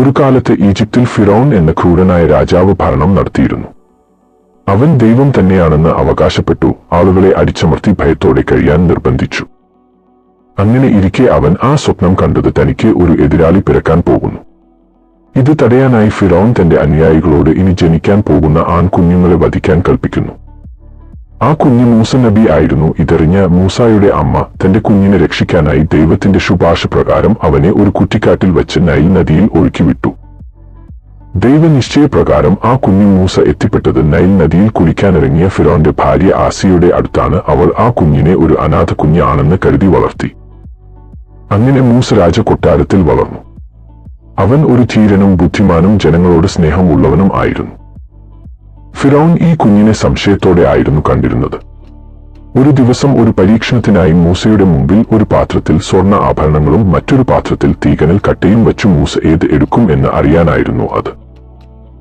ഒരു കാലത്ത് ഈജിപ്തിൽ ഫിറോൺ എന്ന ക്രൂരനായ രാജാവ് ഭരണം നടത്തിയിരുന്നു. അവൻ ദൈവം തന്നെയാണെന്ന് അവകാശപ്പെട്ടു ആളുകളെ അടിച്ചമർത്തി ഭയത്തോടെ കഴിയാൻ നിർബന്ധിച്ചു. അങ്ങനെ ഇരിക്കെ അവൻ ആ സ്വപ്നം കണ്ടത് തനിക്ക് ഒരു എതിരാളി പിറക്കാൻ പോകുന്നു. ഇത് തടയാനായി ഫിറോൺ തന്റെ അനുയായികളോട് ഇനി ജനിക്കാൻ പോകുന്ന ആൺകുഞ്ഞുങ്ങളെ വധിക്കാൻ കൽപ്പിക്കുന്നു. ആ കുഞ്ഞ് മൂസ നബി ആയിരുന്നു. ഇതറിഞ്ഞ മൂസായുടെ അമ്മ തന്റെ കുഞ്ഞിനെ രക്ഷിക്കാനായി ദൈവത്തിന്റെ ശുപാർശ പ്രകാരം അവനെ ഒരു കുറ്റിക്കാട്ടിൽ വെച്ച് നൈൽ നദിയിൽ ഒഴുക്കിവിട്ടു ദൈവനിശ്ചയപ്രകാരം ആ കുഞ്ഞു മൂസ എത്തിപ്പെട്ടത് നൈൽ നദിയിൽ കുളിക്കാനിറങ്ങിയ ഫിറോന്റെ ഭാര്യ ആസിയുടെ അടുത്താണ്. അവൾ ആ കുഞ്ഞിനെ ഒരു അനാഥ കുഞ്ഞാണെന്ന് കരുതി വളർത്തി. അങ്ങനെ മൂസ രാജ കൊട്ടാരത്തിൽ വളർന്നു. അവൻ ഒരു ധീരനും ബുദ്ധിമാനും ജനങ്ങളോട് സ്നേഹമുള്ളവനും ആയിരുന്നു. ഫിറോൻ ഈ കുഞ്ഞിനെ സംശയത്തോടെ ആയിരുന്നു കണ്ടിരുന്നത്. ഒരു ദിവസം ഒരു പരീക്ഷണത്തിനായി മൂസയുടെ മുമ്പിൽ ഒരു പാത്രത്തിൽ സ്വർണ ആഭരണങ്ങളും മറ്റൊരു പാത്രത്തിൽ തീകനൽ കട്ടയും വെച്ച് മൂസ ഏത് എടുക്കും എന്ന് അറിയാനായിരുന്നു അത്.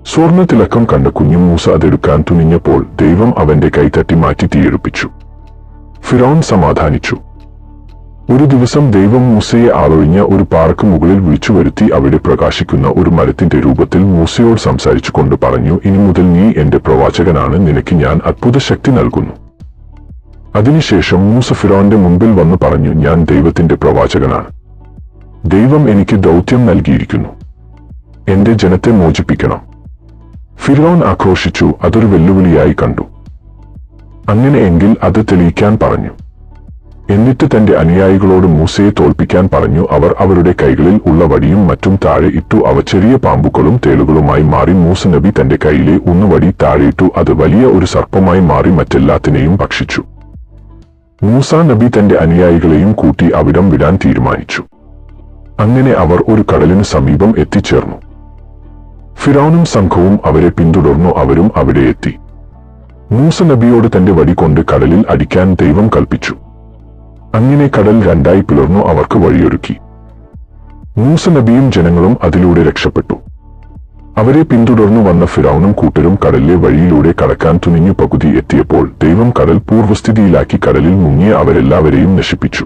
സ്വർണ തിളക്കം കണ്ട കുഞ്ഞു മൂസ അതെടുക്കാൻ തുനിഞ്ഞപ്പോൾ ദൈവം അവന്റെ കൈ മാറ്റി തീയെടുപ്പിച്ചു. ഫിറോൺ സമാധാനിച്ചു. ഒരു ദിവസം ദൈവം മൂസയെ ആളൊഴിഞ്ഞ ഒരു പാർക്ക് മുകളിൽ വിളിച്ചു വരുത്തി അവിടെ പ്രകാശിക്കുന്ന ഒരു മരത്തിന്റെ രൂപത്തിൽ മൂസയോട് സംസാരിച്ചു കൊണ്ട് പറഞ്ഞു ഇനി മുതൽ നീ എന്റെ പ്രവാചകനാണ്. നിനക്ക് ഞാൻ അത്ഭുത ശക്തി നൽകുന്നു. അതിനുശേഷം മൂസ ഫിറോന്റെ മുമ്പിൽ വന്നു പറഞ്ഞു ഞാൻ ദൈവത്തിന്റെ പ്രവാചകനാണ്. ദൈവം എനിക്ക് ദൗത്യം നൽകിയിരിക്കുന്നു. എന്റെ ജനത്തെ മോചിപ്പിക്കണം. ഫിറോൻ ആക്രോശിച്ചു അതൊരു വെല്ലുവിളിയായി കണ്ടു. അങ്ങനെയെങ്കിൽ അത് തെളിയിക്കാൻ പറഞ്ഞു. എന്നിട്ട് തന്റെ അനുയായികളോട് മൂസയെ തോൽപ്പിക്കാൻ പറഞ്ഞു. അവർ അവരുടെ കൈകളിൽ ഉള്ള വടിയും മറ്റും താഴെ ഇട്ടു. അവ ചെറിയ പാമ്പുകളും തേളുകളുമായി മാറി മൂസ നബി തന്റെ കൈയിലെ ഒന്ന് വടി താഴെയിട്ടു അത് വലിയ ഒരു സർപ്പമായി മാറി മറ്റെല്ലാത്തിനെയും ഭക്ഷിച്ചു. മൂസ നബി തന്റെ അനുയായികളെയും കൂട്ടി അവിടം വിടാൻ തീരുമാനിച്ചു. അങ്ങനെ അവർ ഒരു കടലിന് സമീപം എത്തിച്ചേർന്നു. ഫിറോനും സംഘവും അവരെ പിന്തുടർന്നു. അവരും അവിടെ എത്തി. മൂസ നബിയോട് തന്റെ വടി കൊണ്ട് കടലിൽ അടിക്കാൻ ദൈവം കൽപ്പിച്ചു. അങ്ങനെ കടൽ രണ്ടായി പിളർന്നു അവർക്ക് വഴിയൊരുക്കി. മൂസ നബിയും ജനങ്ങളും അതിലൂടെ രക്ഷപ്പെട്ടു. അവരെ പിന്തുടർന്നു വന്ന ഫിറൌനും കൂട്ടരും കടലിലെ വഴിയിലൂടെ കടക്കാൻ തുനിഞ്ഞു പകുതി എത്തിയപ്പോൾ ദൈവം കടൽ പൂർവസ്ഥിതിയിലാക്കി കടലിൽ മുങ്ങിയ അവരെല്ലാവരെയും നശിപ്പിച്ചു.